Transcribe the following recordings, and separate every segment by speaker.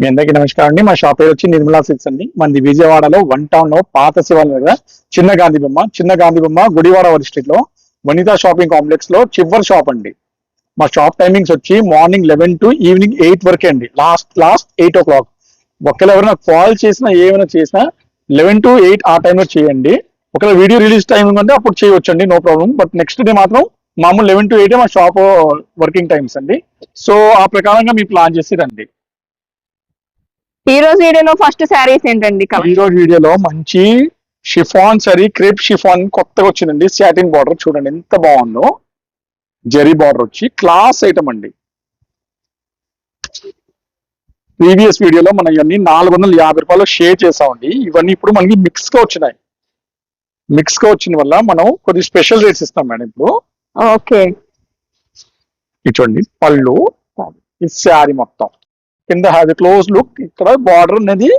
Speaker 1: మీ అందరికీ నమస్కారం అండి. మా షాప్ పేరు వచ్చి నిర్మలా సిల్క్స్ అండి. మనది విజయవాడలో వన్ టౌన్లో పాత శివాలయం దగ్గర చిన్న గాంధీ బొమ్మ. చిన్న గాంధీ బొమ్మ గుడివాడ వరి స్ట్రీట్లో వనితా షాపింగ్ కాంప్లెక్స్లో చివరి షాప్ అండి. మా షాప్ టైమింగ్స్ వచ్చి morning eleven to evening eight వరకే అండి. Last last eight o'clock. ఒకవేళ ఎవరైనా కాల్ చేసినా ఏమైనా చేసినా లెవెన్ టు ఎయిట్ ఆ టైంలో చేయండి. ఒకవేళ వీడియో రిలీజ్ టైం అంటే అప్పుడు చేయవచ్చండి no problem. But next day మాత్రం మామూలు లెవెన్ టు ఎయిట్ మా షాప్ వర్కింగ్ టైమ్స్ అండి. సో ఆ ప్రకారంగా మీరు ప్లాన్ చేసి రండి.
Speaker 2: ఈ రోజు వీడియోలో ఫస్ట్ శారీస్ ఏంటండి
Speaker 1: ఈ రోజు వీడియోలో మంచి షిఫాన్ సరీ క్రేప్ షిఫాన్ కొత్తగా వచ్చిందండి. సాటిన్ బార్డర్ చూడండి ఎంత బాగుందో. జరీ బార్డర్ వచ్చి క్లాస్ ఐటమ్ అండి. ప్రీవియస్ వీడియోలో మనం ఇవన్నీ నాలుగు వందల యాభై రూపాయలు షేర్ చేసామండి ఇవన్నీ ఇప్పుడు మనకి మిక్స్గా వచ్చినాయి. మిక్స్గా వచ్చిన వల్ల మనం కొద్ది స్పెషల్ రేట్స్ ఇస్తాం మేడం ఇప్పుడు.
Speaker 2: ఓకే.
Speaker 1: ఇది చూడండి పళ్ళు. ఈ శారీ మొత్తం. కింద హ్యావ్ క్లోజ్ లుక్ ఇక్కడ బార్డర్ అనేది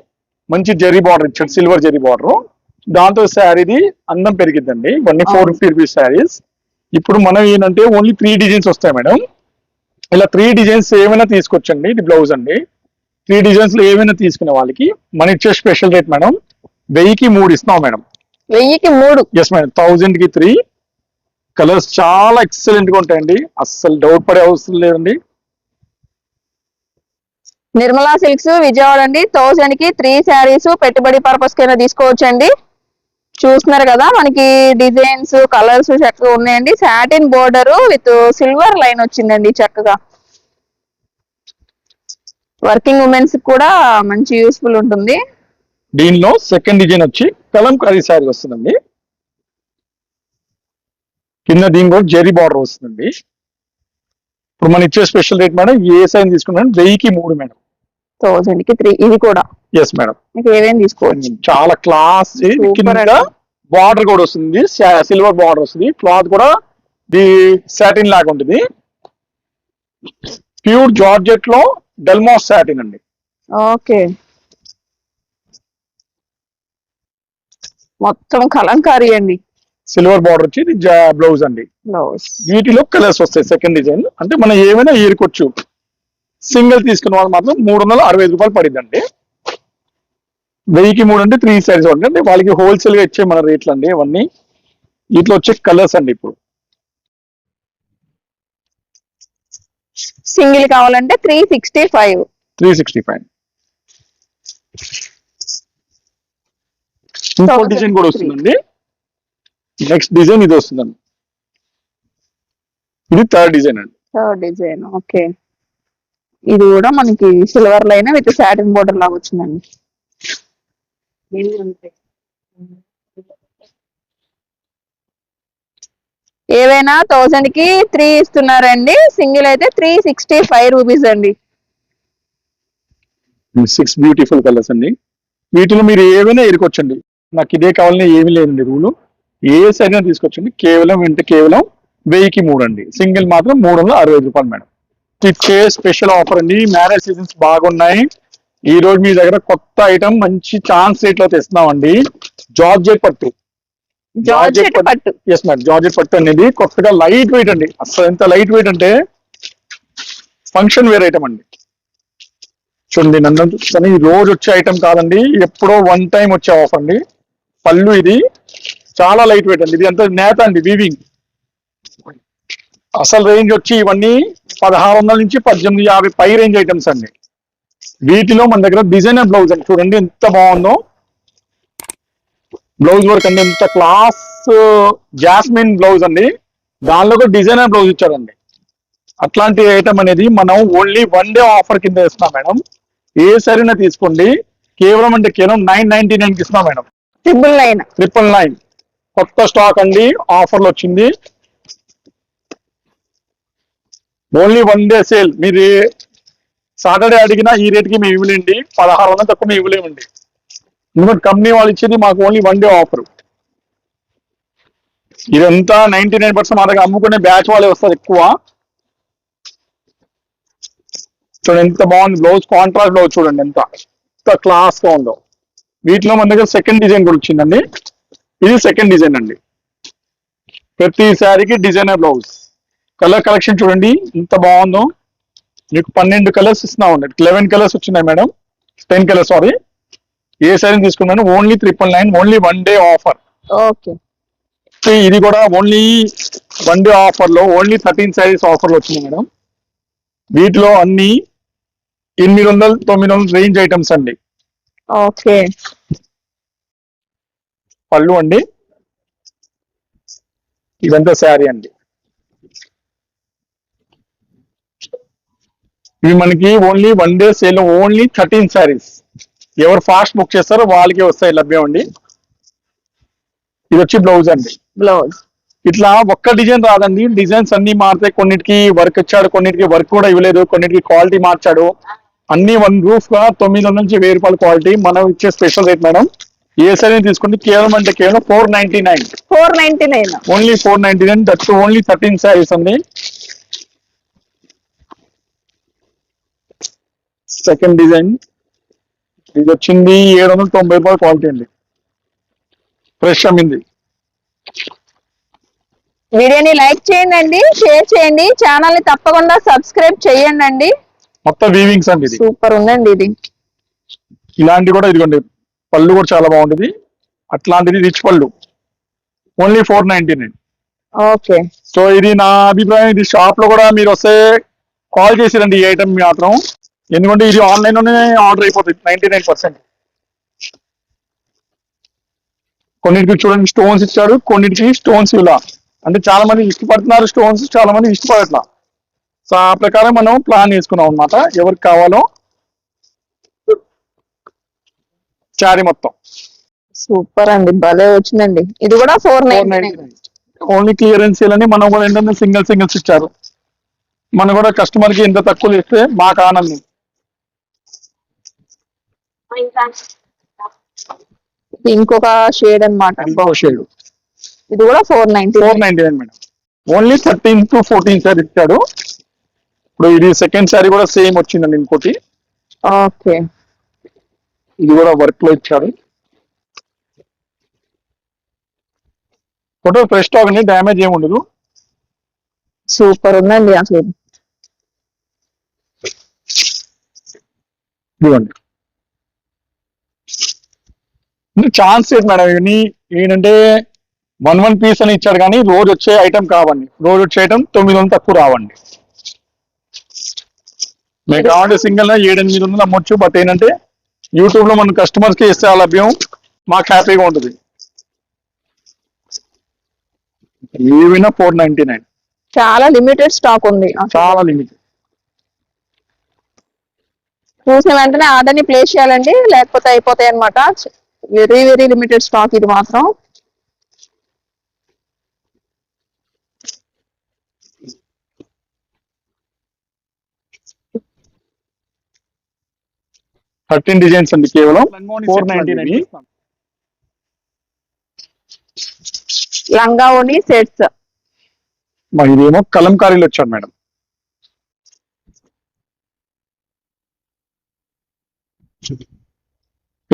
Speaker 1: మంచి జరీ బార్డర్ ఇచ్చాడు సిల్వర్ జరీ బార్డర్ దాంతో శారీది అందం పెరిగిద్దండి. ఇవన్నీ ఫోర్ ఫిఫ్టీ రూపీస్ శారీస్ ఇప్పుడు మనం ఏంటంటే ఓన్లీ త్రీ డిజైన్స్ వస్తాయి మేడం. ఇలా త్రీ డిజైన్స్ ఏమైనా తీసుకొచ్చండి ఇది బ్లౌజ్ అండి. త్రీ డిజైన్స్లో ఏమైనా తీసుకునే వాళ్ళకి మన ఇచ్చే స్పెషల్ రేట్ మేడం వెయ్యికి మూడు ఇస్తున్నాం మేడం.
Speaker 2: వెయ్యికి మూడు.
Speaker 1: ఎస్ మేడం థౌజండ్కి త్రీ కలర్స్ చాలా ఎక్సలెంట్గా ఉంటాయండి. అస్సలు డౌట్ పడే అవసరం లేదండి.
Speaker 2: నిర్మలా సిల్క్స్ విజయవాడ అండి. థౌసండ్కి త్రీ శారీస్ పెట్టుబడి పర్పస్ కైనా తీసుకోవచ్చండి. చూస్తున్నారు కదా మనకి డిజైన్స్ కలర్స్ చక్కగా ఉన్నాయండి. Satin border with silver line వచ్చిందండి చక్కగా. వర్కింగ్ ఉమెన్స్ కూడా మంచి యూస్ఫుల్ ఉంటుంది.
Speaker 1: దీనిలో సెకండ్ డిజైన్ వచ్చి కలంకారీ శారీ వస్తుందండి. కింద దీని కూడా జెరీ బార్డర్ వస్తుందండి. ఇప్పుడు మనం ఇచ్చే స్పెషల్ రేట్ మేడం ఏ సైజ్ తీసుకున్నాం వెయ్యికి మూడు మేడం.
Speaker 2: థౌసండ్కి త్రీ ఇది కూడా.
Speaker 1: ఎస్ మేడం
Speaker 2: మీకు ఏమేమి తీసుకోవచ్చు?
Speaker 1: చాలా క్లాస్ కింద. బార్డర్ కూడా వస్తుంది సిల్వర్ బార్డర్ వస్తుంది. క్లాత్ కూడా ది సాటిన్ లాగా ఉంటుంది. ప్యూర్ జార్జెట్లో డెల్మాస్ సాటిన్ అండి.
Speaker 2: ఓకే. మొత్తం కలంకారీ అండి.
Speaker 1: సిల్వర్ బార్డర్ వచ్చి బ్లౌజ్ అండి.
Speaker 2: బ్లౌజ్
Speaker 1: వీటిలో కలర్స్ వస్తాయి సెకండ్ డిజైన్ అంటే మనం ఏమైనా ఏరుకోవచ్చు. సింగిల్ తీసుకున్న వాళ్ళు మాత్రం మూడు వందల అరవై ఐదు రూపాయలు పడిందండి. వెయ్యికి మూడు అంటే త్రీ సైజ్ అంటే వాళ్ళకి హోల్సేల్గా ఇచ్చే మన రేట్లు అండి ఇవన్నీ. వీటిలో వచ్చే కలర్స్ అండి ఇప్పుడు.
Speaker 2: సింగిల్ కావాలంటే three sixty five
Speaker 1: three sixty five ఇంకో డిజైన్ కూడా. వస్తుందండి. నెక్స్ట్ డిజైన్ ఇది వస్తుందండి. ఇది థర్డ్ డిజైన్ అండి.
Speaker 2: థర్డ్ డిజైన్ ఓకే ఇది కూడా మనకి silver line with satin border లాగా వచ్చిందండి. ఏవైనా థౌసండ్కి త్రీ ఇస్తున్నారండి. సింగిల్ అయితే త్రీ సిక్స్టీ ఫైవ్ రూపీస్ అండి.
Speaker 1: సిక్స్ బ్యూటిఫుల్ కలర్స్ అండి. వీటిలో మీరు ఏవైనా ఎరుకొచ్చండి నాకు ఇదే కావాలని ఏమీ లేదండి రూలు. ఏ సైడ్ తీసుకొచ్చండి. కేవలం అంటే కేవలం వెయ్యికి మూడు అండి. సింగిల్ మాత్రం మూడు వందల అరవై రూపాయలు మేడం. ఇచ్చే స్పెషల్ ఆఫర్ అండి. మ్యారేజ్ సీజన్స్ బాగున్నాయి. ఈ రోజు మీ దగ్గర కొత్త ఐటమ్ మంచి ఛాన్స్ రేట్లో తెస్తున్నామండి. జార్జెట్ పట్టు.
Speaker 2: జార్జెట్ పట్టు.
Speaker 1: ఎస్ మేడం జార్జెట్ పట్టు అనేది కొత్తగా లైట్ వెయిట్ అండి. అసలు ఎంత లైట్ వెయిట్ అంటే ఫంక్షన్ వేర్ ఐటమ్ అండి. చూడండి నన్ను చూస్తాను. ఈ రోజు వచ్చే ఐటమ్ కాదండి. ఎప్పుడో వన్ టైం వచ్చే ఆఫర్ అండి. పళ్ళు ఇది. చాలా లైట్ వెయిట్ అండి. ఇది ఎంత నేత అండి. వీవింగ్ అసలు రేంజ్ వచ్చి ఇవన్నీ పదహారు వందల నుంచి పద్దెనిమిది యాభై పై రేంజ్ ఐటమ్స్ అండి. వీటిలో మన దగ్గర డిజైనర్ బ్లౌజ్ అండి. చూడండి ఎంత బాగుందో. బ్లౌజ్ వర్క్ అండి. ఎంత క్లాస్ జాస్మిన్ బ్లౌజ్ అండి. దానిలో కూడా డిజైనర్ బ్లౌజ్ ఇచ్చారండి. అట్లాంటి ఐటమ్ అనేది మనం ఓన్లీ వన్ డే ఆఫర్ కింద ఇస్తున్నాం మేడం. ఏ సరైనా తీసుకోండి. కేవలం అంటే కేవలం నైన్ నైన్టీ నైన్కి ఇస్తున్నాం madam.
Speaker 2: Triple nine
Speaker 1: triple nine కొత్త స్టాక్ అండి. ఆఫర్లు వచ్చింది. Only one day sale. మీరు సాటర్డే అడిగినా ఈ రేట్కి మేము ఇవ్వలేండి. పదహారు వందలు తక్కువ మేము ఇవ్వలేమండి. ఎందుకంటే కంపెనీ వాళ్ళు ఇచ్చేది మాకు ఓన్లీ వన్ డే ఆఫర్ ఇదంతా నైన్టీ నైన్ పర్సెంట్ మా దగ్గర అమ్ముకునే బ్యాచ్ వాళ్ళే వస్తారు ఎక్కువ. చూడండి ఎంత బాగుంది. బ్లౌజ్ కాంట్రాక్ట్ బ్లౌజ్ చూడండి ఎంత. ఎంత క్లాస్గా ఉందో. వీటిలో మన దగ్గర సెకండ్ డిజైన్ కూడా వచ్చిందండి. ఇది సెకండ్ డిజైన్ అండి. ప్రతి శారీకి డిజైనర్ బ్లౌజ్ కలర్ కలెక్షన్ చూడండి. ఎంత బాగుందో. మీకు పన్నెండు కలర్స్ ఇస్తున్నా ఉండండి లెవెన్ కలర్స్ వచ్చినాయి మేడం. టెన్ కలర్స్ సారీ ఏ శారీ తీసుకున్నాను? Only triple nine only one day offer
Speaker 2: okay.
Speaker 1: ఇది కూడా ఓన్లీ వన్ డే ఆఫర్లో ఓన్లీ థర్టీన్ శారీస్ ఆఫర్లో వచ్చింది మేడం. వీటిలో అన్ని ఎనిమిది వందలు తొమ్మిది వందల రేంజ్ ఐటమ్స్ అండి.
Speaker 2: ఓకే.
Speaker 1: పళ్ళు అండి. ఇదంతా శారీ అండి. ఇవి మనకి only one day sale only thirteen saris ఎవరు ఫాస్ట్ బుక్ చేస్తారో వాళ్ళకి వస్తాయి లభ్యం అండి. ఇది వచ్చి బ్లౌజ్ అండి.
Speaker 2: బ్లౌజ్
Speaker 1: ఇట్లా ఒక్క డిజైన్ రాదండి. డిజైన్స్ అన్ని మారుతాయి కొన్నిటికి వర్క్ ఇచ్చాడు కొన్నిటికి వర్క్ కూడా ఇవ్వలేదు కొన్నిటికి క్వాలిటీ మార్చాడు. అన్ని వన్ రూఫ్గా తొమ్మిది వందల నుంచి వెయ్యి రూపాయల క్వాలిటీ మనం ఇచ్చే స్పెషల్ రేట్ మేడం. ఏ సరే తీసుకుంటే కేవలం అంటే కేవలం four ninety nine
Speaker 2: four ninety nine
Speaker 1: only four ninety nine that only thirteen saris అండి. సెకండ్ డిజైన్ ఇది వచ్చింది ఏడు వందల తొంభై రూపాయల క్వాలిటీ అండి. ఫ్రెష్ అమ్మింది.
Speaker 2: వీడియోని లైక్ చేయండి అండి షేర్ చేయండి ఛానల్ని తప్పకుండా సబ్స్క్రైబ్ చేయండి అండి
Speaker 1: మొత్తం వీవింగ్స్ అండి ఇది.
Speaker 2: సూపర్ ఉందండి ఇది.
Speaker 1: ఇలాంటి కూడా ఇదిగోండి పళ్ళు కూడా చాలా బాగుంటుంది. అట్లాంటిది రిచ్ పళ్ళు. Only four ninety nine
Speaker 2: okay.
Speaker 1: So ఇది నా అభిప్రాయం ఇది షాప్లో కూడా మీరు వస్తే కాల్ చేసిరండి ఈ ఐటమ్ మాత్రం. ఎందుకంటే ఇది ఆన్లైన్లోనే ఆర్డర్ అయిపోతుంది నైన్టీ నైన్ పర్సెంట్ కొన్నిటికి చూడండి స్టోన్స్ ఇచ్చాడు కొన్నిటికి స్టోన్స్ ఇలా అంటే చాలా మంది ఇష్టపడుతున్నారు స్టోన్స్ చాలా మంది ఇష్టపడట్లా. సో ఆ ప్రకారం మనం ప్లాన్ చేసుకున్నాం అన్నమాట. ఎవరికి కావాలో చారీ మొత్తం.
Speaker 2: సూపర్ అండి భలే వచ్చిందండి. ఇది కూడా ఫోర్
Speaker 1: ఓన్లీ క్లియరెన్స్ అని మనం కూడా ఏంటంటే సింగిల్ సింగిల్స్ ఇచ్చారు. మనం కూడా కస్టమర్కి ఎంత తక్కువ ఇస్తే మాకు ఆనందం.
Speaker 2: ఇంకొక షేడ్ అన్నమాట.
Speaker 1: ఎంతో షేడ్
Speaker 2: ఇది కూడా four ninety
Speaker 1: four ninety nine madam. Only thirteen to fourteen sari ఇచ్చాడు. ఇప్పుడు ఇది సెకండ్ సారీ కూడా సేమ్ వచ్చిందండి ఇంకోటి.
Speaker 2: ఓకే.
Speaker 1: ఇది కూడా వర్క్లో ఇచ్చారు. ఫోటో ఫ్రెష్ స్టాక్ అండి డ్యామేజ్ ఏమి ఉండదు.
Speaker 2: సూపర్ ఉందండి అసలు.
Speaker 1: ఇదిగోండి. ఛాన్స్ లేదు మేడం ఇవన్నీ ఏంటంటే వన్ వన్ పీస్ అని ఇచ్చాడు కానీ రోజు వచ్చే ఐటమ్ కావండి. రోజు వచ్చే ఐటమ్ తొమ్మిది వందలు తక్కువ రావండి. మీకు కావాలంటే సింగిల్ ఏడు ఎనిమిది వందలు అమ్మొచ్చు. బట్ ఏంటంటే యూట్యూబ్లో మన కస్టమర్స్కి ఇస్తే ఆ లభ్యం. మాకు హ్యాపీగా ఉంటుంది. ఏవైనా ఫోర్ నైన్టీ నైన్
Speaker 2: చాలా లిమిటెడ్ స్టాక్ ఉంది.
Speaker 1: చాలా లిమిట్
Speaker 2: చూసిన వెంటనే ఆర్డర్ని ప్లేస్ చేయాలండి. లేకపోతే అయిపోతాయి అనమాట వెరీ వెరీ లిమిటెడ్ స్టాక్ ఇది మాత్రం.
Speaker 1: థర్టీన్ డిజైన్స్ అండి కేవలం ఫోర్ నైన్టీ నైన్
Speaker 2: లంగా ఓని సెట్స్
Speaker 1: మరి ఇదేమో కలంకారీలు వచ్చారు మేడం.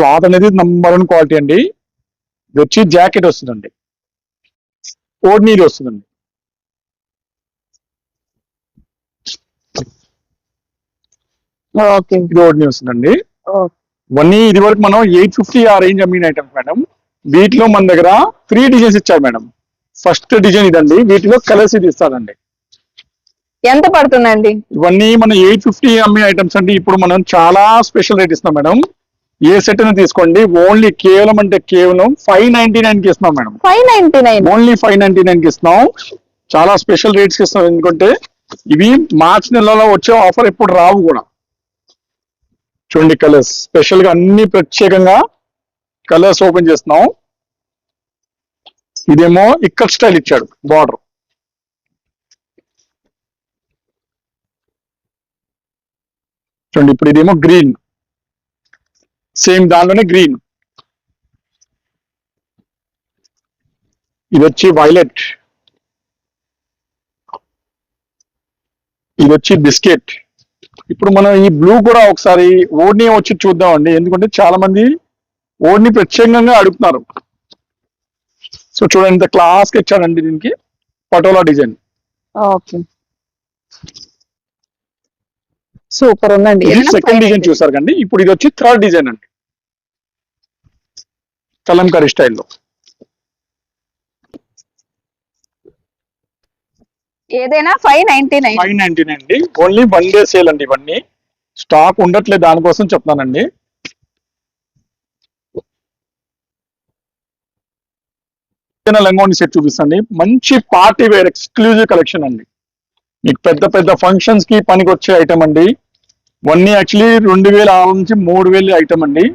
Speaker 1: క్లాత్ అనేది నంబర్ వన్ క్వాలిటీ అండి. ఇది వచ్చి జాకెట్ వస్తుందండి. ఓడ్నీరు వస్తుందండి.
Speaker 2: ఓకే.
Speaker 1: ఇది ఓడ్నీ వస్తుందండి. ఇవన్నీ ఇది వరకు మనం ఎయిట్ ఫిఫ్టీ ఆ రేంజ్ అమ్మిన ఐటమ్స్ మేడం వీటిలో మన దగ్గర త్రీ డిజైన్స్ ఇచ్చారు మేడం ఫస్ట్ డిజైన్ ఇదండి. వీటిలో కలర్స్ ఇది ఇస్తారండి.
Speaker 2: ఎంత పడుతుందండి?
Speaker 1: ఇవన్నీ మన ఎయిట్ ఫిఫ్టీ అమ్మే ఐటమ్స్ అండి. ఇప్పుడు మనం చాలా స్పెషల్ రేట్ ఇస్తున్నాం మేడం ఏ సెట్ అని తీసుకోండి? ఓన్లీ కేవలం అంటే కేవలం ఫైవ్ నైన్టీ నైన్కి ఇస్తున్నాం madam.
Speaker 2: Five ninety nine
Speaker 1: only five ninety నైన్కి ఇస్తున్నాం. చాలా స్పెషల్ రేట్స్కి ఇస్తున్నాం. ఎందుకంటే ఇవి మార్చ్ నెలలో వచ్చే ఆఫర్ ఎప్పుడు రావు కూడా. చూడండి కలర్స్ స్పెషల్గా అన్ని ప్రత్యేకంగా కలర్స్ ఓపెన్ చేస్తున్నాం. ఇదేమో ఇక్కడ స్టైల్ ఇచ్చాడు. బార్డర్ చూడండి ఇప్పుడు ఇదేమో గ్రీన్ సేమ్ దానిలోనే గ్రీన్. ఇది వచ్చి వైలెట్. ఇది వచ్చి బిస్కెట్. ఇప్పుడు మనం ఈ బ్లూ కూడా ఒకసారి ఓడ్ని వచ్చి చూద్దామండి. ఎందుకంటే చాలా మంది ఓడ్ని ప్రత్యేకంగా అడుగుతున్నారు. సో చూడండి ఇంత క్లాస్కి ఇచ్చాడండి దీనికి. పటోలా డిజైన్.
Speaker 2: ఓకే. సూపర్ ఉందండి.
Speaker 1: Second design. చూసారు కండి. ఇప్పుడు ఇది వచ్చి థర్డ్ డిజైన్ అండి. కలంకరీ స్టైల్లో.
Speaker 2: ఏదైనా five ninety nine.
Speaker 1: Five ninety nine అండి. ఓన్లీ వన్ డే సేల్ అండి ఇవన్నీ. స్టాక్ ఉండట్లేదు దానికోసం చెప్తానండి లంగోని సెట్ చూపిస్తాండి మంచి పార్టీ వేర్ ఎక్స్క్లూజివ్ కలెక్షన్ అండి. మీకు పెద్ద పెద్ద ఫంక్షన్స్కి పనికి వచ్చే ఐటమ్ అండి. ఇవన్నీ యాక్చువల్లీ రెండు వేల ఆరు నుంచి మూడు వేలు ఐటమ్ అండి.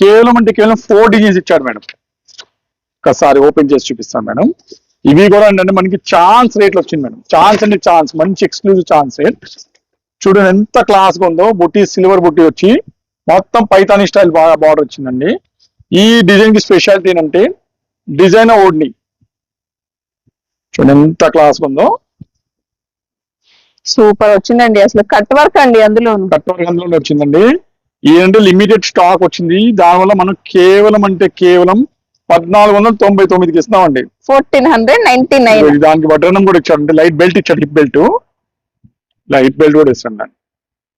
Speaker 1: కేవలం అంటే కేవలం ఫోర్ డిజైన్స్ ఇచ్చాడు మేడం. ఒకసారి ఓపెన్ చేసి చూపిస్తాను మేడం. ఇవి కూడా ఏంటంటే మనకి ఛాన్స్ రేట్లు వచ్చింది మేడం. ఛాన్స్ అంటే ఛాన్స్ మంచి ఎక్స్క్లూజివ్ ఛాన్స్ రేట్ చూడండి ఎంత క్లాస్గా ఉందో బుట్టి సిల్వర్ బుట్టి వచ్చి మొత్తం పైతాని స్టైల్ బాగా బార్డర్ వచ్చిందండి. ఈ డిజైన్కి స్పెషాలిటీ ఏంటంటే డిజైన్ ఓడ్ని చూడండి ఎంత క్లాస్గా ఉందో.
Speaker 2: సూపర్ వచ్చిందండి. అసలు కట్ వర్క్ అండి అందులోను.
Speaker 1: కట్టర్ గంధంలో వచ్చిందండి. ఏంటంటే లిమిటెడ్ స్టాక్ వచ్చింది. దానివల్ల మనం కేవలం అంటే కేవలం పద్నాలుగు వందల తొంభై తొమ్మిదికి ఇస్తామండి
Speaker 2: ఫోర్టీన్ హండ్రెడ్ నైన్టీ నైన్.
Speaker 1: దానికి వడ్రనం కూడా ఇచ్చాడు. అంటే లైట్ బెల్ట్ ఇచ్చాడు హిప్ బెల్ట్. లైట్ బెల్ట్ కూడా ఇస్తాడు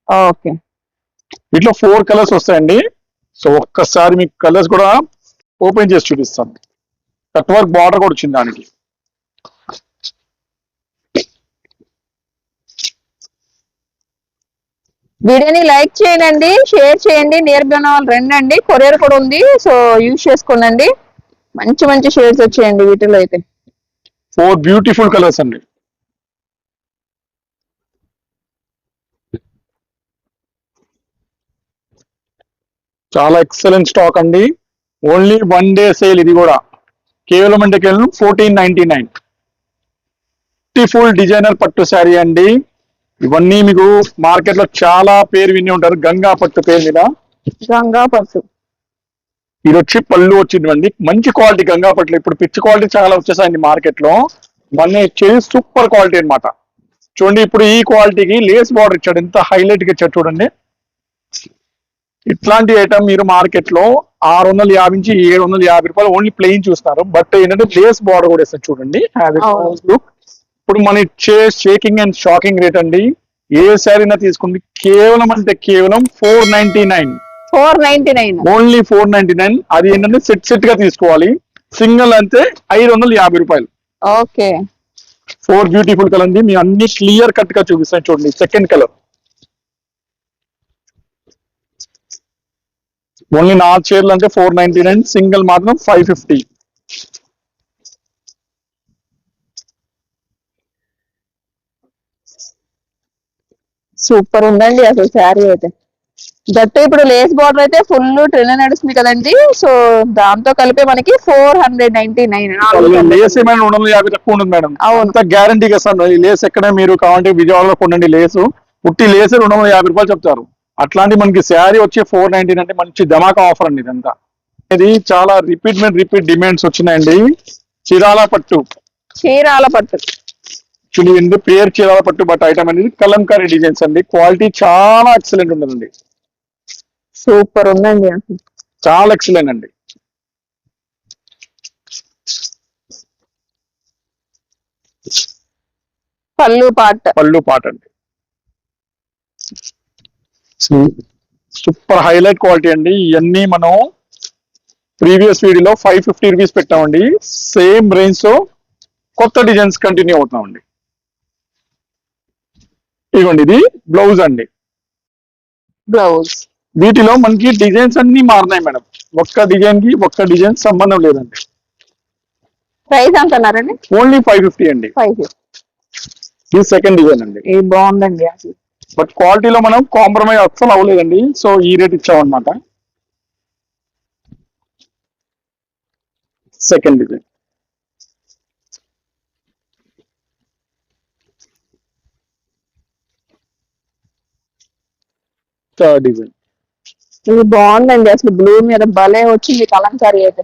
Speaker 2: ఓకే.
Speaker 1: వీటిలో ఫోర్ కలర్స్ వస్తాయండి. సో ఒక్కసారి మీకు కలర్స్ కూడా ఓపెన్ చేసి చూపిస్తాను. కట్ వర్క్ బార్డర్ కూడా వచ్చింది దానికి.
Speaker 2: వీడియోని లైక్ చేయండి షేర్ చేయండి. నియర్ ఉన్న వాళ్ళు రండి కొరియర్ కూడా ఉంది సో యూజ్ చేసుకోనండి. మంచి మంచి షేడ్స్ వచ్చాయండి వీటిలో అయితే.
Speaker 1: ఫోర్ బ్యూటిఫుల్ కలర్స్ అండి. చాలా ఎక్సలెంట్ స్టాక్ అండి. ఓన్లీ వన్ డే సేల్ ఇది కూడా. కేవలం అంటే కేవలం fourteen ninety nine beautiful designer పట్టు శారీ అండి. ఇవన్నీ మీకు మార్కెట్లో చాలా పేరు విని ఉంటారు. గంగా పట్టు పేరు మీద.
Speaker 2: గంగా పట్టు.
Speaker 1: ఇది వచ్చి పళ్ళు వచ్చిందండి మంచి క్వాలిటీ గంగా పట్లు ఇప్పుడు పిచ్ క్వాలిటీ చాలా వచ్చేసాయండి మార్కెట్లో ఇవన్నీ వచ్చేది సూపర్ క్వాలిటీ అన్నమాట. చూడండి ఇప్పుడు ఈ క్వాలిటీకి లేస్ బార్డర్ ఇచ్చాడు. ఎంత హైలైట్గా ఇచ్చాడు చూడండి. ఇట్లాంటి ఐటమ్ మీరు మార్కెట్లో ఆరు వందల యాభై నుంచి ఏడు వందల యాభై రూపాయలు ఓన్లీ ప్లెయిన్ చూస్తారు. బట్ ఏంటంటే లేస్ బార్డర్ కూడా ఇస్తారు చూడండి. లుక్ ఇప్పుడు మన ఇచ్చే షేకింగ్ అండ్ షాకింగ్ రేట్ అండి. ఏ శారీనా తీసుకుంటే కేవలం అంటే కేవలం four ninety nine
Speaker 2: four ninety nine
Speaker 1: only four ninety nine అది ఏంటంటే సెట్ సెట్గా తీసుకోవాలి. సింగిల్ అంతే ఐదు వందల యాభై రూపాయలు.
Speaker 2: ఓకే.
Speaker 1: ఫోర్ బ్యూటిఫుల్ కలర్ అండి. మీ అన్ని క్లియర్ కట్గా చూపిస్తాను చూడండి. సెకండ్ కలర్ ఓన్లీ నాలుగు చీరలు అంటే ఫోర్ నైన్టీ నైన్ సింగిల్ మాత్రం ఫైవ్ ఫిఫ్టీ
Speaker 2: సూపర్ ఉందండి అసలు శారీ అయితే. దట్టు ఇప్పుడు లేస్ బార్డర్ అయితే ఫుల్ ట్రెండ్ నడుస్తుంది కదండి. సో దాంతో కలిపి మనకి four hundred ninety nine
Speaker 1: lace ఏమైనా రెండు వందల యాభై తక్కువ మేడం.
Speaker 2: అవును.
Speaker 1: అంత గ్యారంటీగా లేస్ ఎక్కడ మీరు కావాలంటే విజయవాడలో కొనండి లేసు పుట్టి లేస్ రెండు వందల యాభై రూపాయలు చెప్తారు. అట్లాంటి మనకి శారీ వచ్చి ఫోర్ నైన్టీన్ అంటే మంచి ధమాకా ఆఫర్ అండి ఇదంతా. ఇది చాలా రిపీట్ మీద రిపీట్ డిమాండ్స్ వచ్చినాయండి. చీరాల పట్టు.
Speaker 2: చీరాల పట్టు.
Speaker 1: ఎందుకు పేరు చీరాల పట్టు బట్ ఐటమ్ అనేది కలంకారీ డిజైన్స్ అండి. క్వాలిటీ చాలా ఎక్సలెంట్ ఉంటుందండి
Speaker 2: సూపర్ ఉందండి
Speaker 1: చాలా ఎక్సలెంట్ అండి.
Speaker 2: పళ్ళు పాట.
Speaker 1: పళ్ళు పాట అండి. సూపర్ హైలైట్ క్వాలిటీ అండి. ఇవన్నీ మనం ప్రీవియస్ వీడియోలో ఫైవ్ ఫిఫ్టీ రూపీస్ పెట్టామండి. సేమ్ రేంజ్తో కొత్త డిజైన్స్ కంటిన్యూ అవుతామండి ఇదిగోండి ఇది బ్లౌజ్ అండి.
Speaker 2: బ్లౌజ్.
Speaker 1: వీటిలో మనకి డిజైన్స్ అన్ని మారినాయి మేడం. ఒక్క డిజైన్కి ఒక్క డిజైన్ సంబంధం లేదండి.
Speaker 2: ప్రైస్ అంటున్నారండి
Speaker 1: ఓన్లీ ఫైవ్ ఫిఫ్టీ అండి.
Speaker 2: ఫైవ్
Speaker 1: ఇది సెకండ్ డిజైన్ అండి.
Speaker 2: ఇది బాగుందండి అసలు.
Speaker 1: బట్ క్వాలిటీలో మనం కాంప్రమైజ్ అస్సలు అవ్వలేదండి. సో ఈ rate ఇచ్చామన్నమాట. Second design. Third design
Speaker 2: ఇది బాగుందండి అసలు బ్లూ మీద భలే వచ్చింది కలంకారీ అయితే.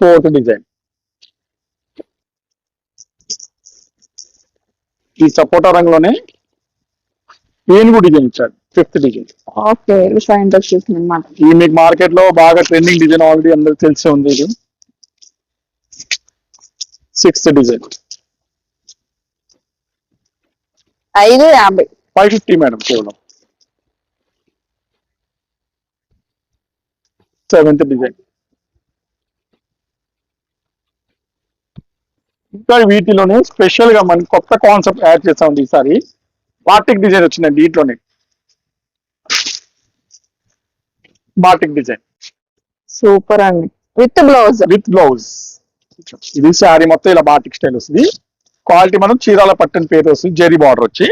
Speaker 1: ఫోర్త్ డిజైన్ ఈ సపోటా రంగులోనే ఏనుగు డిజైన్ ఇచ్చాడు ఫిఫ్త్ డిజైన్
Speaker 2: ఓకే అనమాట
Speaker 1: ఈ మీకు మార్కెట్లో బాగా ట్రెండింగ్ డిజైన్ ఆల్రెడీ అందరికి తెలిసి ఉంది ఇది. సిక్స్త్ డిజైన్
Speaker 2: ఐదు యాభై.
Speaker 1: ఫైవ్ ఫిఫ్టీ మేడం కేవలం. Seventh design. ఇంకా వీటిలోనే స్పెషల్గా మనం కొత్త కాన్సెప్ట్ యాడ్ చేసాం ఈసారి. బాటిక్ డిజైన్ వచ్చిందండి వీటిలోనే బాటిక్ డిజైన్.
Speaker 2: సూపర్ అండి. With blouse.
Speaker 1: With blouse. ఇది శారీ మొత్తం ఇలా బాటిక్ స్టైల్ వస్తుంది. క్వాలిటీ మనం చీరాల పట్టని పేరు వస్తుంది జెరీ బార్డర్ వచ్చి.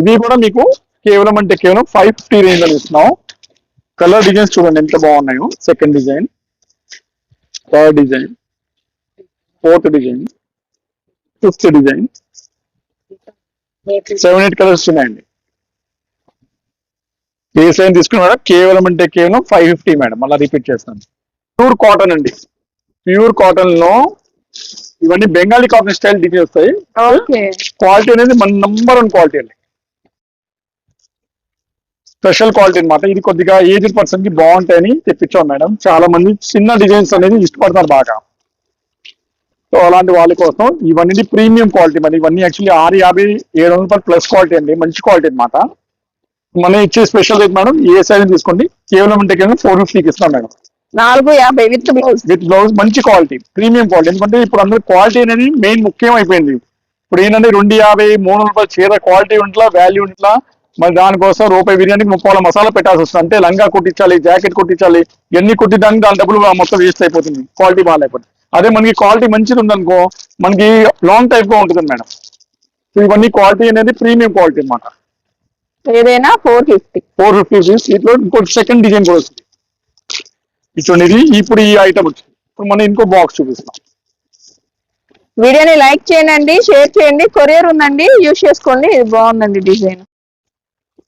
Speaker 1: ఇది కూడా మీకు కేవలం అంటే కేవలం ఫైవ్ ఫిఫ్టీ రేంజ్లో ఇస్తున్నాం. కలర్ డిజైన్స్ చూడండి ఎంత బాగున్నాయో. Second design third design fourth design fifth design seven eight colours ఉన్నాయండి. ఏ సైన్ మేడం కేవలం అంటే కేవలం ఫైవ్ ఫిఫ్టీ మేడం మళ్ళీ రిపీట్ చేస్తాను. ప్యూర్ కాటన్ అండి. ప్యూర్ కాటన్లో ఇవన్నీ బెంగాలీ కాటన్ స్టైల్ డిజైన్ వస్తాయి. క్వాలిటీ అనేది మన నంబర్ వన్ క్వాలిటీ అండి. స్పెషల్ క్వాలిటీ అన్నమాట. ఇది కొద్దిగా ఏజ్డ్ పర్సన్కి బాగుంటాయని తెప్పించాం మేడం. చాలా మంది చిన్న డిజైన్స్ అనేది ఇష్టపడతారు బాగా. సో అలాంటి వాళ్ళ కోసం ఇవన్నీ ప్రీమియం క్వాలిటీ మరి. ఇవన్నీ యాక్చువల్లీ ఆరు యాభై ఏడు వందల రూపాయలు ప్లస్ క్వాలిటీ అండి. మంచి క్వాలిటీ అన్నమాట. మనం ఇచ్చే స్పెషల్ రేట్ మేడం ఏ సైజ్ తీసుకోండి. కేవలం అంటే కేవలం ఫోర్ ఫిఫ్టీకి ఇస్తాం మేడం.
Speaker 2: నాలుగు యాభై విత్ బ్లౌజ్.
Speaker 1: విత్ బ్లౌజ్ మంచి క్వాలిటీ ప్రీమియం క్వాలిటీ. ఎందుకంటే ఇప్పుడు అందరూ క్వాలిటీ అనేది మెయిన్ ముఖ్యం అయిపోయింది. ఇప్పుడు ఏంటంటే రెండు యాభై మూడు వందల రూపాయల చీర క్వాలిటీ ఉంట్లా వాల్యూ ఉంట్లా మరి దానికోసం రూపాయి బిర్యానీకి ముప్పై మసాలా పెట్టాల్సి వస్తుంది. అంటే లంగా కుట్టించాలి జాకెట్ కుట్టించాలి ఎన్ని కుట్టించడానికి దాని డబ్బులు మొత్తం వేస్ట్ అయిపోతుంది. క్వాలిటీ బాగాలేకపోతే అదే మనకి క్వాలిటీ మంచిది ఉందనుకో మనకి లాంగ్ టైప్గా ఉంటుంది మేడం. సో ఇవన్నీ క్వాలిటీ అనేది ప్రీమియం క్వాలిటీ అన్నమాట.
Speaker 2: ఏదైనా four fifty.
Speaker 1: Four fifty rupees. ఇట్లో ఇంకోటి సెకండ్ డిజైన్ కూడా వస్తుంది. ఇటువంటిది ఇప్పుడు ఈ ఐటమ్ వచ్చింది. ఇప్పుడు మనం ఇంకో బాక్స్ చూపిస్తాం
Speaker 2: వీడియోని లైక్ చేయండి షేర్ చేయండి. కొరియర్ ఉందండి. యూజ్ చేసుకోండి. ఇది బాగుందండి డిజైన్.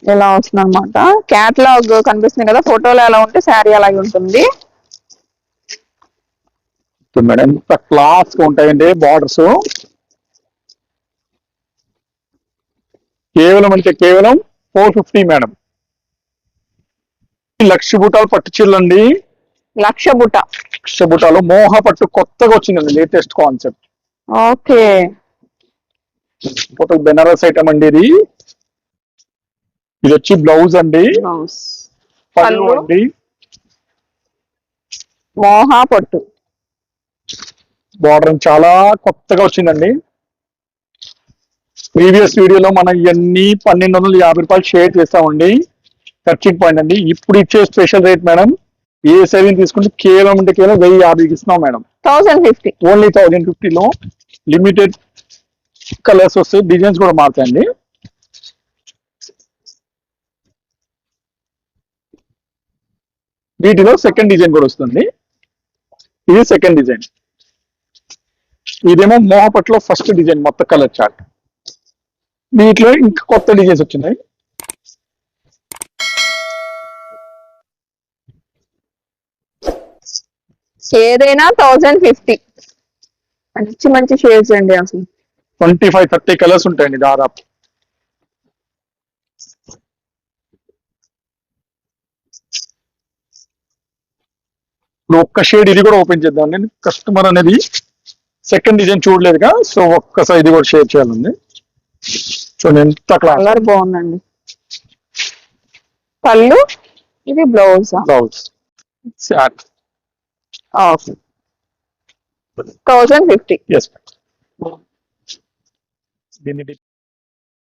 Speaker 2: ఇలా వస్తుంది అనమాట క్యాటలాగ్ కనిపిస్తుంది కదా ఫోటోలో ఎలా ఉంటే శారీ అలాగే ఉంటుంది.
Speaker 1: మేడం ఎంత క్లాస్ ఉంటాయండి బార్డర్స్. కేవలం అంటే కేవలం ఫోర్ ఫిఫ్టీ మేడం. లక్ష బుటాలు పట్టు చీరలు అండి.
Speaker 2: లక్ష బుట్ట
Speaker 1: లక్ష బుటాలు. మోహ పట్టు కొత్తగా వచ్చిందండి latest concept.
Speaker 2: Okay.
Speaker 1: Banaras item అండి ఇది. ఇది వచ్చి బ్లౌజ్ అండి.
Speaker 2: పళ్ళు.
Speaker 1: అండి.
Speaker 2: మోహా పట్టు.
Speaker 1: బార్డర్ చాలా కొత్తగా వచ్చిందండి. ప్రీవియస్ వీడియోలో మనం ఇవన్నీ పన్నెండు వందల యాభై రూపాయలు షేర్ చేస్తామండి. ఖర్చింగ్ పాయింట్ అండి. ఇప్పుడు ఇచ్చే స్పెషల్ రేట్ మేడం ఏ సైజ్ తీసుకుంటే కేవలం అంటే కేవలం వెయ్యి యాభైకి ఇస్తున్నాం madam.
Speaker 2: Thousand fifty.
Speaker 1: Only thousand ఫిఫ్టీలో లిమిటెడ్ కలర్స్ వస్తాయి డిజైన్స్ కూడా మారుతాయండి. వీటిలో సెకండ్ డిజైన్ కూడా వస్తుంది. ఇది సెకండ్ డిజైన్ ఇదేమో మోహపట్లో ఫస్ట్ డిజైన్ మొత్తం కలర్ చార్ట్ వీటిలో ఇంకా కొత్త డిజైన్స్ వచ్చినాయి.
Speaker 2: ఏదైనా థౌసండ్ ఫిఫ్టీ మంచి మంచి షేడ్స్ అండి అసలు.
Speaker 1: ట్వంటీ ఫైవ్ థర్టీ కలర్స్ ఉంటాయండి దాదాపు. ఇప్పుడు ఒక్క షేడ్ ఇది కూడా ఓపెన్ చేద్దాం. నేను కస్టమర్ అనేది సెకండ్ డిజైన్ చూడలేదుగా సో ఒక్కసారి ఇది కూడా షేర్ చేయాలండి. చూడండి ఎంత క్లాస్
Speaker 2: కలర్ బాగుందండి. పళ్ళు ఇది blouse
Speaker 1: blouse
Speaker 2: okay thousand fifty
Speaker 1: yes దీన్ని